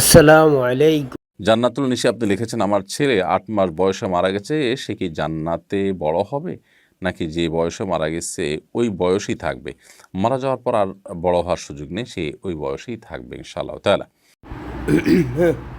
আসসালামু আলাইকুম। জান্নাতুল নিশি আপনি লিখেছেন আমার ছেলে আট মাস বয়সে মারা গেছে সে কি জান্নাতে বড় হবে? নাকি যে বয়সে মারা গেছে ওই বয়সেই থাকবে? মারা যাওয়ার পর আর বড় হওয়ার সুযোগ নেই সে ওই বয়সেই থাকবে ইনশাআল্লাহ তাহলে